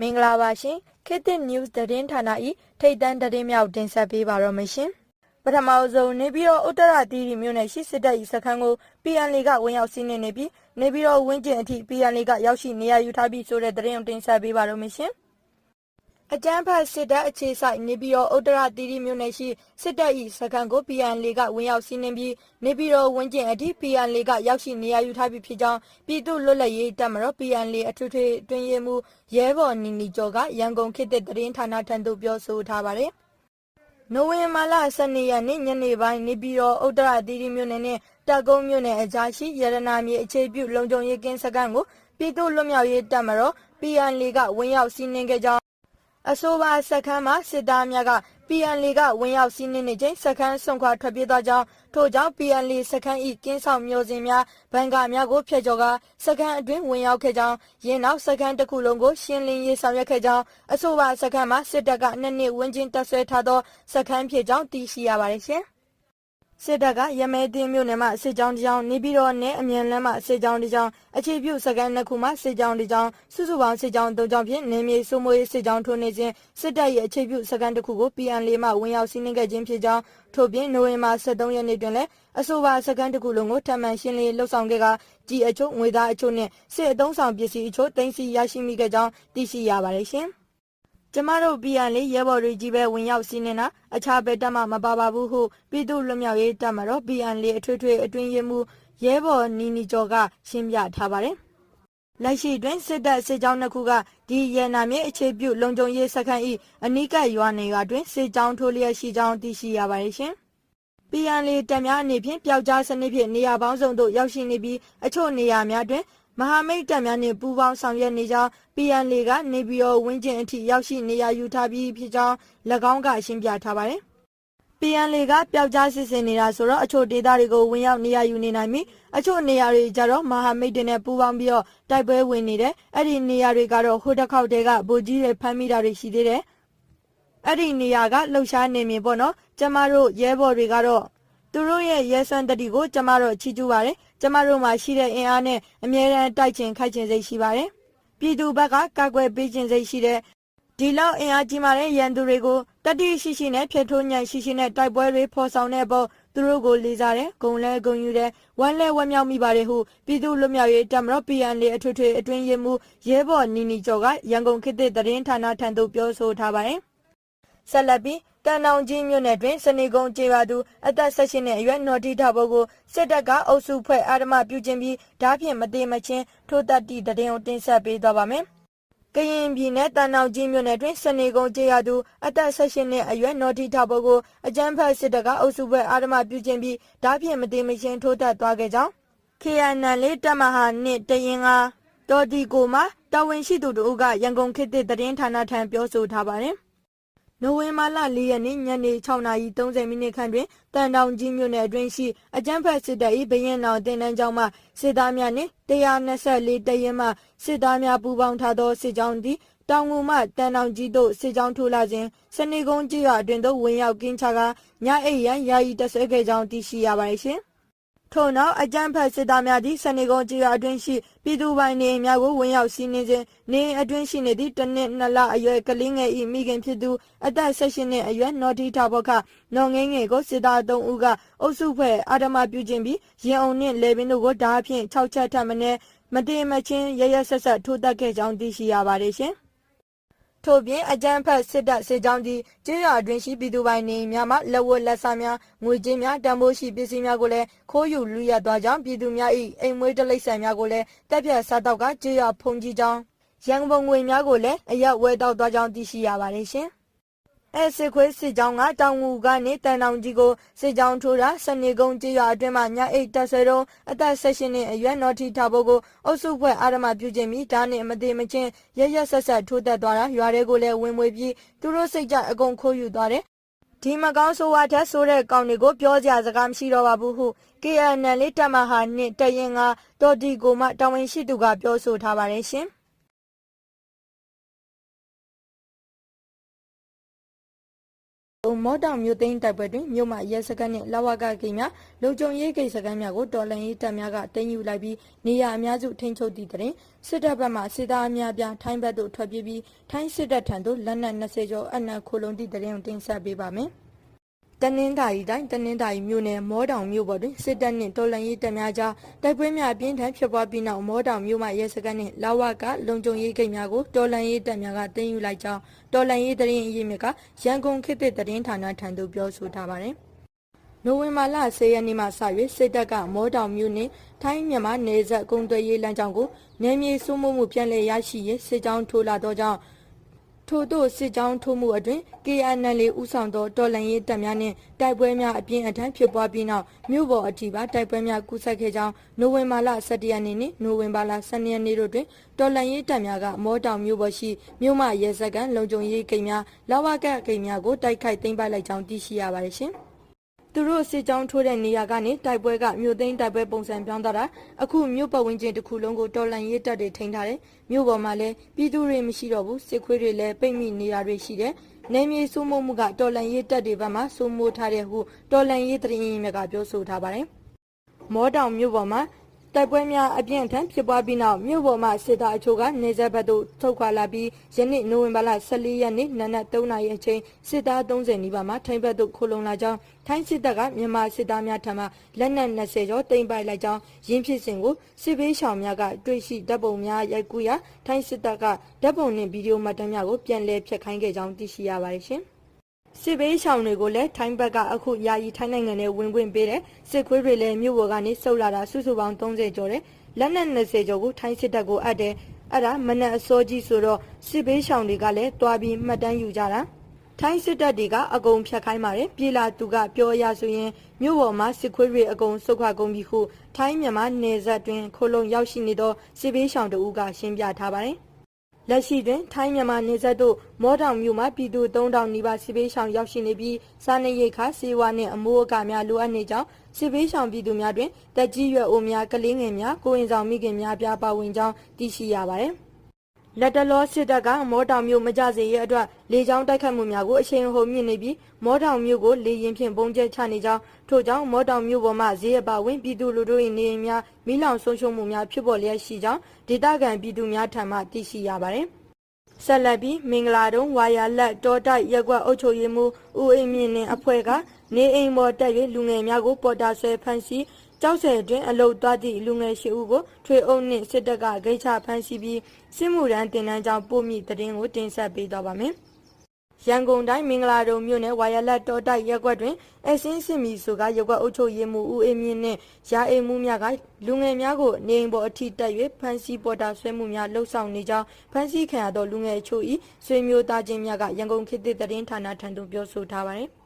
မင်္ဂလာပါရှင်ခေတ်သစ် news သတင်းဌာန၏ထိတ်တန့်သတင်းများကိုတင်ဆက်ပေးပါတော့မရှင်ပထမဆုံးနေပြီးတော့ဥတ္တရတီရီမြို့နယ်ရှိစစ်တပ်၏စခန်းကို PNL ကဝင်ရောက်စီးနင်းနေပြီးနေပြီးတော့ဝင်းကျင်အထိ PNL ကရောက်ရှိနေရယူထားပြီးဆိုတဲ့သတင်းကိုတင်ဆက်ပေးပါတော့မရှင် အကြမ်းဖက်စစ်တပ်အခြေစိုက်နေပြီးတော့ဥတ္တရတီရီမြို့နယ်ရှိစစ်တပ်၏စခန်းကို PNL ကဝင်ရောက်စီးနင်းပြီးနေပြီးတော့ဝင်းကျင်အထိ PNL ကရောက်ရှိနေရယူထားပြီးဖြစ်ကြောင်းပြည်သူ့လွတ်လပ်ရေးတပ်မတော် PNL အထွေထွေတွင်ရေးမှုရဲဘော်နီနီကျော်ကရန်ကုန်ခေတ်သစ်သတင်းဌာနထံသို့ပြောဆိုထားပါတယ်။နိုဝင်ဘာလ12ရက်နေ့ညနေပိုင်းနေပြည်တော်ဥတ္တရသီရိမြို့နယ်နဲ့တက်ကုန်းမြို့နယ်အကြားရှိရတနာမြေအခြေပြုလုံခြုံရေးကင်းစခန်းကိုပြည်သူ့လွတ်မြောက်ရေးတပ်မတော် PNL ကဝင်ရောက်စီးနင်းခဲ့ကြောင်း အဆိုပါစခန်းမှာစစ်သားများက PNL ကဝင်ရောက်စီးနင်းနေချိန်စခန်းဆုံးခွာထွက်ပြေးသွားကြောင်းထို့ကြောင့် PNL စခန်း၏ကင်းဆောင်မျိုးစင်များဘန်ကာများကိုဖျက်ကျော်ကာစခန်းအတွင်းဝင်ရောက်ခဲ့ကြောင်းရင်းနောက်စခန်းတစ်ခုလုံးကိုရှင်းလင်းရေးဆောင်ရွက်ခဲ့ကြောင်းအဆိုပါစခန်းမှာစစ်တပ်ကနှစ်နှစ်ဝန်းကျင်တပ်ဆွဲထားသောစခန်းဖြစ်ကြောင်းသိရှိရပါတယ်ရှင် စစ်တပ်ကရမဲတင်းမြို့နယ်မှာစစ်ကြောင်းတစ်ကြောင်းနေပြည်တော်နဲ့အမြန်လမ်းမှာစစ်ကြောင်းတစ်ကြောင်းအခြေပြုစကန်နှစ်ခုမှာစစ်ကြောင်းတစ်ကြောင်းစုစုပေါင်းစစ်ကြောင်းသုံးကြောင်းဖြင့်နေမြေစိုးမိုးရေးစစ်ကြောင်းထိုးနေခြင်းစစ်တပ်ရဲ့အခြေပြုစကန်တစ်ခုကို PN4 မှဝင်ရောက်စီးနင်းခဲ့ခြင်းဖြစ်ကြောင်းထို့ပြင်နိုဝင်ဘာ23ရက်နေ့တွင်လည်းအဆိုပါစကန်တစ်ခုလုံးကိုထပ်မံရှင်းလင်းလှုပ်ဆောင်ခဲ့ကကြီးအချို့ငွေသားအချို့နဲ့စစ်အုံဆောင်ပစ္စည်းအချို့တင်စီရရှိမိခဲ့ကြောင်းသိရှိရပါတယ်ရှင်။ ကျမတို့ပြန်လေရဲဘော်တွေကြီးပဲဝင်ရောက်စီးနေတာအခြားဘက်တက်မှမပါပါဘူးဟုပြည်သူ့လွတ်မြောက်ရေးတပ်မတော် PN လေအထွေထွေအတွင်းရေးမှူးရဲဘော်နီနီကျော်ကရှင်းပြထားပါတယ်။လက်ရှိတွင်စစ်တပ်စစ်ကြောင်းတစ်ခုကဒီရန်နာမြေအခြေပြုလုံခြုံရေးစခန်း၏အနီးကပ်ရွာနေကတွင်စစ်ကြောင်းထိုးလျက်ရှိကြောင်းသိရှိရပါတယ်ရှင်။ PN လေတပ်များအနေဖြင့်ပျောက်ကြားစနစ်ဖြင့်နေရာပေါင်းစုံသို့ရောက်ရှိနေပြီးအချို့နေရာများတွင် မဟာမိတ်တပ်များနှင့်ပူးပေါင်းဆောင်ရွက်နေကြောင်း PNL ကနေပြည်တော်ဝင်းကျင်အထိရောက်ရှိနေရယူထားပြီးဖြစ်ကြောင်း၎င်းကရှင်းပြထားပါတယ်။ PNL ကပျောက်ကြားစစ်ဆင်နေတာဆိုတော့အချို့ဒေသတွေကိုဝင်ရောက်နေရယူနေနိုင်ပြီးအချို့နေရာတွေကြတော့မဟာမိတ်တွေနဲ့ပူးပေါင်းပြီးတော့တိုက်ပွဲဝင်နေတယ်။အဲ့ဒီနေရာတွေကတော့ဟိုတစ်ခေါက်တည်းကဗိုလ်ကြီးတွေဖမ်းမိတာတွေရှိသေးတယ်။အဲ့ဒီနေရာကလှုပ်ရှားနေမြင်ပေါ့နော်။ကျမတို့ရဲဘော်တွေကတော့သူတို့ရဲ့ရဲစွမ်းတတိကိုကျမတို့ချီးကျူးပါတယ်။ ကျမတို့မှာရှိတဲ့အင်အားနဲ့အမြဲတမ်းတိုက်ချင်ခိုက်ချင်စိတ်ရှိပါတယ်။ပြည်သူဘက်ကကာကွယ်ပေးခြင်းစိတ်ရှိတဲ့ဒီလောက်အင်အားကြီးမာတဲ့ရန်သူတွေကိုတတိရှိရှိနဲ့ဖျက်ထိုးညံရှိရှိနဲ့တိုက်ပွဲတွေဖော်ဆောင်တဲ့ပေါ်သူတို့ကိုလေးစားတယ်ဂုံလဲဂုံယူတယ်ဝမ်းလဲဝမ်းမြောက်မိပါတယ်ဟုပြည်သူလွတ်မြောက်ရေးတပ်မတော် PN လေအထွေထွေအတွင်းရေးမှူးရဲဘော်နီနီကျော်ကရန်ကုန်ခေတ်သစ်သတင်းဌာနထံသို့ပြောဆိုထားပါတယ်။ ဆက်လက်ပြီးတန်တောင်ကြီးမြို့နယ်တွင်စနေကုန်းကျေးရွာသူအသက်16နှစ်အရွယ်နော်တီထဘောကိုစစ်တပ်ကအုပ်စုဖွဲ့အာဓမပြုခြင်းပြီးဓာဖြင့်မသေးမချင်းထိုးတက်တီတရင်ကိုတင်ဆက်ပေးသွားပါမယ်။ကရင်ပြည်နယ်တန်တောင်ကြီးမြို့နယ်တွင်စနေကုန်းကျေးရွာသူအသက်16နှစ်အရွယ်နော်တီထဘောကိုအကြမ်းဖက်စစ်တပ်ကအုပ်စုဖွဲ့အာဓမပြုခြင်းပြီးဓာဖြင့်မသေးမချင်းထိုးတက်သွားခဲ့ကြောင်း KNL လေးတပ်မဟာနှစ်တရင်ကတော်ဒီကိုမှာတာဝန်ရှိသူတို့ကရန်ကုန်ခေတ်သစ်သတင်းဌာနထံပြောဆိုထားပါတယ်။ နိုဝင်ဘာလ၄ရက်နေ့ညနေ6:30မိနစ်ခန့်တွင်တန်တောင်ကြီးမြို့နယ်အတွင်းရှိအကြမ်းဖက်စစ်တပ်၏ဘရင်နောင်တင်တန်းကျောင်းမှစစ်သားများနှင့်124တရင်မှစစ်သားများပူးပေါင်းထားသောစစ်ကြောင်းသည်တောင်ငူမှတန်တောင်ကြီးသို့စစ်ကြောင်းထိုးလာခြင်းစနေကုန်းကြီးရွာအတွင်သို့ဝင်ရောက်ကင်းချကာညအိပ်ရန်ယာယီတဆွဲခဲ့ကြောင်းသိရှိရပါတယ်ရှင်။ ထို့နောက်အကြမ်းဖက်စစ်သားများသည့်စနေကုန်းကြီးအတွင်းရှိပြည်သူပိုင်နေများကိုဝင်ရောက်စီးနင်းခြင်းနေအတွင်းရှိနေသည့်တနစ်နှစ်လအရွယ်ကလေးငယ်၏မိခင်ဖြစ်သူအသက်16နှစ်အရွယ်နော်တီတာဘော့ခနော်ငင်းငယ်ကိုစစ်သား3ဦးကအုပ်စုဖွဲ့အာဓမပြုခြင်းပြီးရင်အုံနှင့်လေပင်တို့ကိုဓာဖြင့်6ချက်ထပ်မင်းမတေမချင်းရရဆက်ဆက်ထိုးတက်ခဲ့ကြောင်းသိရှိရပါတယ်ရှင် ထို့ပြင်အကြမ်းဖက်စစ်တပ်စစ်ကြောင်းသည်ကျေးရွာအတွင်းရှိပြည်သူပိုင်နေများမှလက်ဝတ်လက်စားများငွေကြေးများတန်ဖိုးရှိပစ္စည်းများကိုလည်းခိုးယူလူရသွားကြောင်းပြည်သူများ၏အိမ်မွေးတလိပ်ဆန်များကိုလည်းတပ်ဖြတ်စားတောက်ကကျေးရွာဖုန်ကြီးကြောင်းရန်ကုန်ငွေများကိုလည်းအရက်ဝဲတောက်သွားကြောင်းသိရှိရပါတယ်ရှင်။ အဲစစ်ခွေးစစ်ကြောင်းကတောင်ငူကနေတန်တောင်ကြီးကိုစစ်ကြောင်းထိုးတာစနေကုန်းကြေးရွာအတွင်းမှာညအိတ်တက်ဆွဲတော့အသက်16နှစ်အရွယ်နော်ထီထဘိုးကိုအုပ်စုဖွဲ့အာရမပြုခြင်းပြီးဒါနဲ့အမသေးမချင်းရရဆက်ဆက်ထိုးတက်သွားတာရွာတွေကိုလည်းဝင်မွေပြီးသူတို့စိတ်ကြအကုန်ခိုးယူသွားတယ်ဒီမကောင်းဆိုဝါထက်ဆိုတဲ့ကောင်တွေကိုပြောကြစကားမရှိတော့ပါဘူးဟု KNL လေးတမဟာနှင့်တရင်ကတော်ဒီကိုမှတာဝန်ရှိသူကပြောဆိုထားပါတယ်ရှင်။ မော်တောင်မြို့သိမ်းတိုက်ပွဲတွင်မြို့မှရဲစခန်းနှင့်လဝကဂိမ်းများလုံခြုံရေးဂိတ်စခန်းများကိုတော်လှန်ရေးတပ်များကတင်ယူလိုက်ပြီးနေရာအများစုထိန်းချုပ်သည့်တွင်စစ်တပ်ဘက်မှစစ်သားအများပြားထိုင်းဘက်သို့ထွက်ပြေးပြီးထိုင်းစစ်တပ်ထံသို့လက်နက်20ကျော်အနက်ခိုလုံသည့်တွင်တင်ဆက်ပေးပါမယ်။ တနင်္သာရီတိုင်းတနင်္သာရီမြို့နယ်မောတောင်မြို့ပေါ်တွင်စစ်တပ်နှင့်တော်လှန်ရေးတပ်များကြားတိုက်ပွဲများအပြင်းထန်ဖြစ်ပွားပြီးနောက်မောတောင်မြို့မှရဲစခန်းနှင့်လာဝကလုံခြုံရေးဂိတ်များကိုတော်လှန်ရေးတပ်များကတင်ယူလိုက်ကြောင်းတော်လှန်ရေးတရင်အရေးမြစ်ကရန်ကုန်ခေတ်သစ်တရင်ဌာနထံသို့ပြောဆိုထားပါတယ်။နိုဝင်ဘာလ10ရက်နေ့မှစ၍စစ်တပ်ကမောတောင်မြို့နှင့်ထိုင်းမြန်မာနယ်စပ်ကုန်းသွယ်ရေးလမ်းကြောင်းကိုနယ်မြေစိုးမိုးမှုပြန်လည်ရရှိရေးစစ်ကြောင်းထိုးလာသောကြောင့် ထို့သို့စစ်ကြောင်းထိုးမှုအတွင် KNL ဦးဆောင်သောတော်လှန်ရေးတပ်များနှင့်တိုက်ပွဲများအပြင်းအထန်ဖြစ်ပွားပြီးနောက်မြို့ပေါ်အထိပါတိုက်ပွဲများကူးဆက်ခဲ့ကြောင်းနိုဝင်ဘာလ17ရက်နေ့နှင့်နိုဝင်ဘာလ12ရက်နေ့တို့တွင်တော်လှန်ရေးတပ်များကမောတောင်မြို့ပေါ်ရှိမြို့မရဲစခန်းလုံခြုံရေးဂိတ်များလာဝကဂိတ်များကိုတိုက်ခိုက်သိမ်းပိုက်လိုက်ကြောင်းသိရှိရပါတယ်ရှင်။ သူတို့စစ်ကြောင်းထိုးတဲ့နေရာကနေတိုက်ပွဲကမြို့သိမ်းတိုက်ပွဲပုံစံပြောင်းသွားတာအခုမြို့ပတ်ဝန်းကျင်တစ်ခုလုံးကိုတော်လှန်ရေးတပ်တွေထိန်းထားတယ်မြို့ပေါ်မှာလည်းပြည်သူတွေမရှိတော့ဘူးစစ်ခွေးတွေလည်းပိတ်မိနေတာတွေရှိတယ်နယ်မြေစိုးမိုးမှုကတော်လှန်ရေးတပ်တွေဘက်မှစိုးမိုးထားတဲ့ဟုတော်လှန်ရေးတရင်ရင်မြကပြောဆိုထားပါတယ်မောတောင်မြို့ပေါ်မှာ တိုက်ပွဲများအပြင်းအထန်ဖြစ်ပွားပြီးနောက်မြို့ပေါ်မှာစစ်သားအချို့ကနေဆက်ဘက်သို့ထုတ်ခွာလာပြီးယနေ့နိုဝင်ဘာလ14ရက်နေ့နနက်3နာရီအချိန်စစ်သား30နီးပါးမှထိုင်းဘက်သို့ခိုလုံလာကြောင်းထိုင်းစစ်တပ်ကမြန်မာစစ်သားများထံမှလက်နက်20ကျော်တင်ပိုက်လိုက်ကြောင်းရင်းဖြစ်စဉ်ကိုစစ်ဘေးရှောင်များကတွေ့ရှိတပ်ပုံများရိုက်ကူးရာထိုင်းစစ်တပ်ကတပ်ပုံနှင့်ဗီဒီယိုမှတ်တမ်းများကိုပြန်လည်ဖျက်ခိုင်းခဲ့ကြောင်းသိရှိရပါတယ်ရှင်။ စစ်ဘေးရှောင်တွေကိုလည်းထိုင်းဘက်ကအခုယာယီထိုင်းနိုင်ငံနဲ့ဝင်ခွင့်ပေးတယ်စစ်ခွေးတွေလည်းမြို့ပေါ်ကနေစုပ်လာတာစုစုပေါင်း30ကျော်တယ်လက်နက်20ကျော်ကိုထိုင်းစစ်တပ်ကိုအပ်တယ်အဲ့ဒါမနက်အစောကြီးဆိုတော့စစ်ဘေးရှောင်တွေကလည်းတွားပြီးမှတ်တမ်းယူကြတာထိုင်းစစ်တပ်တွေကအကုန်ဖြတ်ခိုင်းပါတယ်ပြည်လာသူကပြောရဆိုရင်မြို့ပေါ်မှာစစ်ခွေးတွေအကုန်စုခွာကုန်ပြီဟုထိုင်းမြန်မာနယ်စပ်တွင်ခိုလုံရောက်ရှိနေသောစစ်ဘေးရှောင်တို့ကရှင်းပြထားပါတယ် လက်ရှိတွင် ထိုင်းမြန်မာနေဆက်တို့မောတောင်မြို့မှာပြည်သူ3000နီးပါးစစ်ဘေးရှောင်ရောက်ရှိနေပြီးစားနပ်ရိက္ခာစေဝါနှင့်အမိုးအကာများလိုအပ်နေကြောင်းစစ်ဘေးရှောင်ပြည်သူများတွင်တက်ကြီးရွယ်အိုများကလေးငယ်များကိုရင်ဆောင်မိခင်များပြားပါဝင်ကြောင်းသိရှိရပါသည် လက်တလောစစ်တပ်ကမောတောင်မြို့မကြစေရအတွက်လေကြောင်းတိုက်ခတ်မှုများကိုအရှိန်ဟုန်မြင့်နေပြီးမောတောင်မြို့ကိုလေရင်ဖြင့်ပုံကျဲချနေကြောင်းထို့ကြောင့်မောတောင်မြို့ပေါ်မှဈေးအပဝင်ပြည်သူလူထု၏နေအိမ်များမိလောင်ဆုံးရှုံးမှုများဖြစ်ပေါ်လျက်ရှိကြောင်းဒေသခံပြည်သူများထံမှသိရှိရပါသည်ဆက်လက်ပြီးမင်္ဂလာတုံးဝါယာလက်တောတိုက်ရက်ကွက်အုပ်ချုပ်ရေးမှူးဦးအိမ်မြင့်နှင့်အဖွဲ့ကနေအိမ်ပေါ်တက်၍လူငယ်များကိုပေါ်တာဆွဲဖမ်းဆီး ကြောက်ဆယ်တွင်အလုတ်သွားသည့်လူငယ်ရှိဦးကိုထွေအုပ်နှင့်စစ်တပ်ကဂိတ်ချဖမ်းဆီးပြီးစစ်မှုရန်တင်နန်းကြောင့်ပို့မိတဲ့တင်ကိုတင်ဆက်ပေးသွားပါမယ်။ရန်ကုန်တိုင်းမင်္ဂလာတုံမြို့နယ်ဝါရလက်တော်တိုက်ရက်ကွက်တွင်အစင်းစစ်မီဆိုကရက်ကွက်အုပ်ချုပ်ရေးမှူးဦးအေးမြင့်နှင့်ရာအိမ်မှုများကလူငယ်များကိုနေအိမ်ပေါ်အထိတက်၍ဖမ်းဆီးပေါ်တာဆွဲမှုများလှုပ်ဆောင်နေကြောင်းဖမ်းဆီးခံရသောလူငယ်အချို့၏ဆွေမျိုးသားချင်းများကရန်ကုန်ခေတ်သစ်သတင်းဌာနထံသို့ပြောဆိုထားပါသည်။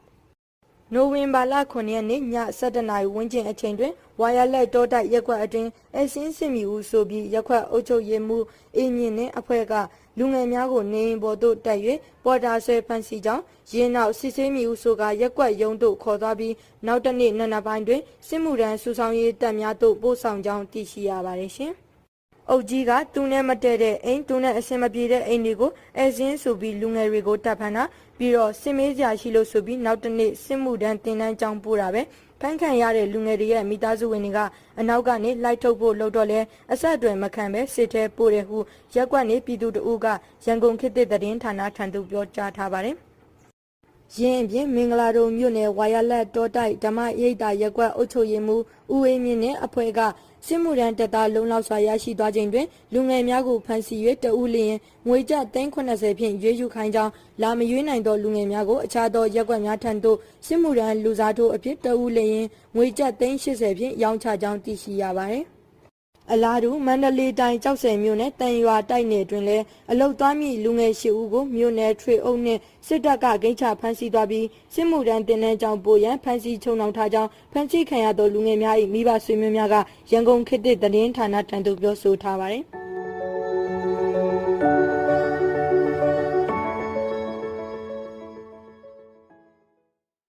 နိုဝင်ဘာလ9ရက်နေ့ည7:00နာရီဝန်းကျင်အချိန်တွင်ဝါယာလက်တောတိုက်ရက်ကွက်အတွင်းအစင်းစစ်မီဦးဆိုပြီးရက်ကွက်အုပ်ချုပ်ရေးမှူးအင်းမြင့်နှင့်အဖွဲ့ကလူငယ်များကိုနေအိမ်ပေါ်သို့တက်၍ပေါ်တာဆွဲဖမ်းဆီးကြောင်းရင်းနောက်စစ်ဆေးမီဦးဆိုကရက်ကွက်ရုံးသို့ခေါ်သွားပြီးနောက်တစ်နေ့နံနက်ပိုင်းတွင်စစ်မှုထမ်းစုဆောင်ရေးတပ်များသို့ပို့ဆောင်ကြောင်းသိရှိရပါတယ်ရှင်။ အုတ်ကြီးကသူနဲ့မတည့်တဲ့အိမ်သူနဲ့အဆင်မပြေတဲ့အိမ်တွေကိုအဲစင်းဆိုပြီးလူငယ်တွေကိုတပ်ဖမ်းတာပြီးတော့စစ်မေးစရာရှိလို့ဆိုပြီးနောက်တစ်နေ့စစ်မှုတန်းတင်တန်းကြောင်းပို့တာပဲဖမ်းခံရတဲ့လူငယ်တွေရဲ့မိသားစုဝင်တွေကအနောက်ကနေလိုက်ထုတ်ဖို့လှုပ်တော့လဲအဆက်အသွယ်မခံပဲစစ်ထဲပို့တယ်ဟုရက်ကွက်နေပြည်သူတို့ကရန်ကုန်ခေတ်သစ်သတင်းဌာနထံသို့ပြောကြားထားပါတယ် ရင်းအပြင်မင်္ဂလာတုံမြို့နယ်ဝါရလက်တောတိုက်ဓမ္မရိပ်သာရက်ကွက်အုပ်ချုပ်ရေးမှူးဦးဝင်းမြင့်နဲ့အဖွဲ့ကစစ်မှုရန်တပ်သားလုံလောက်စွာရရှိသွားခြင်းတွင်လူငယ်များကိုဖမ်းဆီး၍တဦးလျင်ငွေကျပ်380ဖြင့်ရွေးယူခိုင်းကြောင်းလာမရွေးနိုင်သောလူငယ်များကိုအခြားသောရက်ကွက်များထံသို့စစ်မှုရန်လူစားထိုးအဖြစ်တဦးလျင်ငွေကျပ်380ဖြင့်ရောင်းချကြောင်းသိရှိရပါသည် အလားတူမန္တလေးတိုင်းကြောက်စဲမြို့နယ်တန်ရွာတိုက်နယ်တွင်လည်းအလုတ်သွားမိလူငယ်ရှိဦးကိုမြို့နယ်ထွေအုပ်နှင့်စစ်တပ်ကဂိမ်းချဖမ်းဆီးသွားပြီးစစ်မှုထမ်းတင်တဲ့ကြောင့်ပိုရန်ဖမ်းဆီးချုံနှောင်ထားကြောင်းဖမ်းဆီးခံရသောလူငယ်များ၏မိဘဆွေမျိုးများကရန်ကုန်ခေတ်သစ်သတင်းဌာနထံသို့ပြောဆိုထားပါသည်။